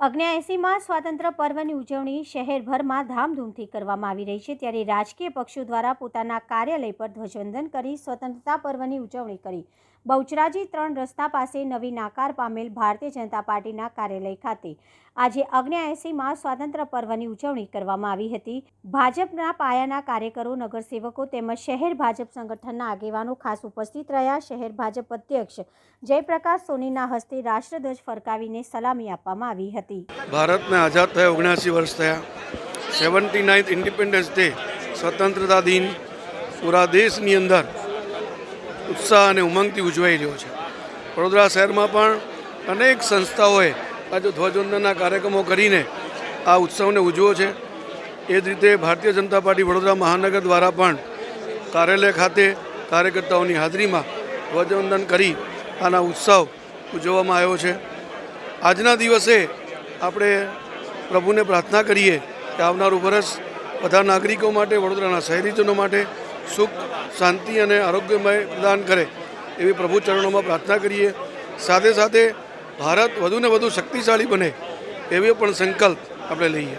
અગ્નેએસીમાં સ્વાતંત્ર્ય પર્વની ઉજવણી શહેરભરમાં ધામધૂમથી કરવામાં આવી રહી છે. ત્યારે રાજકીય પક્ષો દ્વારા પોતાના કાર્યાલય પર ધ્વજવંદન કરી સ્વતંત્રતા પર્વની ઉજવણી કરી. બહુચરાજી ત્રણ રસ્તા પાસે નવી નાકાર પામેલ ભારતીય જનતા પાર્ટીના કાર્યાલય ખાતે. આજે અગ્નિયાએસીમાં સ્વાતંત્ર્ય પર્વની ઉજવણી કરવામાં આવી હતી. ભાજપના પાયાના કાર્યકરો, નગરસેવકો તેમજ શહેર ભાજપ સંગઠનના આગેવાનો ખાસ ઉપસ્થિત રહ્યા. શહેર ભાજપ અધ્યક્ષ જયપ્રકાશ સોનીના હસ્તે રાષ્ટ્રધ્વજ ફરકાવીને સલામી આપવામાં આવી હતી. ભારતને આઝાદ થયા ઓગણસી વર્ષ થયા. સેવન્ટી નાઇન્થ ઇન્ડિપેન્ડન્સ ડે, સ્વતંત્રતા દિન. પૂરા દેશની અંદર ઉત્સાહ અને ઉમંગથી ઉજવાઈ રહ્યો છે. વડોદરા શહેરમાં પણ અનેક સંસ્થાઓએ આજે ધ્વજવંદનના કાર્યક્રમો કરીને આ ઉત્સવને ઉજવ્યો છે. એ જ રીતે ભારતીય જનતા પાર્ટી વડોદરા મહાનગર દ્વારા પણ કાર્યાલય ખાતે કાર્યકર્તાઓની હાજરીમાં ધ્વજવંદન કરી આના ઉત્સવ ઉજવવામાં આવ્યો છે. આજના દિવસે આપણે પ્રભુને પ્રાર્થના કરીએ કે આવનારું વરસ બધા નાગરિકો માટે, વડોદરાના શહેરીજનો માટે સુખ, શાંતિ અને આરોગ્યમય પ્રદાન કરે એવી પ્રભુ ચરણોમાં પ્રાર્થના કરીએ. સાથે સાથે ભારત વધુને વધુ શક્તિશાળી બને એવો પણ સંકલ્પ આપણે લઈએ.